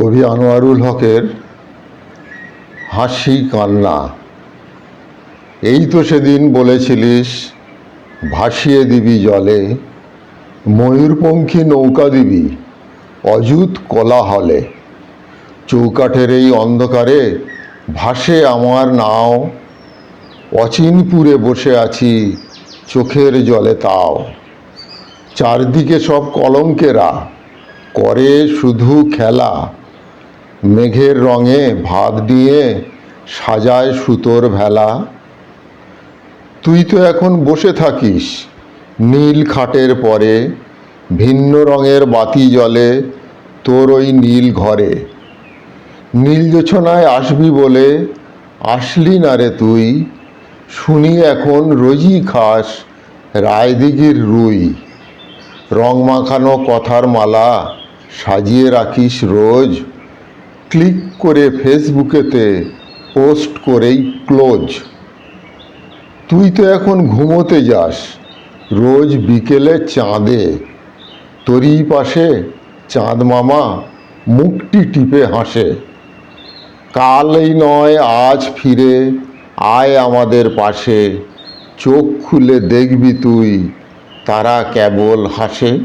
কবি আনোয়ারুল হকের হাসি কান্না। এই তো সেদিন বলেছিলিস, ভাসিয়ে দিবি জলে, ময়ূরপঙ্খী নৌকা দিবি অযুত কোলাহলে। চৌকাঠের এই অন্ধকারে ভাসে আমার নাও, অচিনপুরে বসে আছি চোখের জলে তাও। চারদিকে সব কলঙ্কেরা, করে শুধু খেলা মেঘের রঙে ভাত দিয়ে সাজায় সুতোর ভেলা। তুই তো এখন বসে থাকিস নীল খাটের পরে, ভিন্ন রঙের বাতি জলে তোর ওই নীল ঘরে। নীল জোছনায় আসবি বলে আসলি না রে তুই, শুনি এখন রোজই খাস রায়দিঘির রুই। রং মাখানো কথার মালা সাজিয়ে রাখিস রোজ। ক্লিক করে ফেসবুকেতে পোস্ট করেই ক্লোজ। তুই তো এখন ঘুমোতে যাস। রোজ বিকেলে চাঁদে। তোরই পাশে চাঁদ মামা মুখটি টিপে হাসে। কালই নয়, আজ ফিরে আয় আমাদের পাশে। চোখ খুলে দেখবি তুই, তারা কেবল হাসে।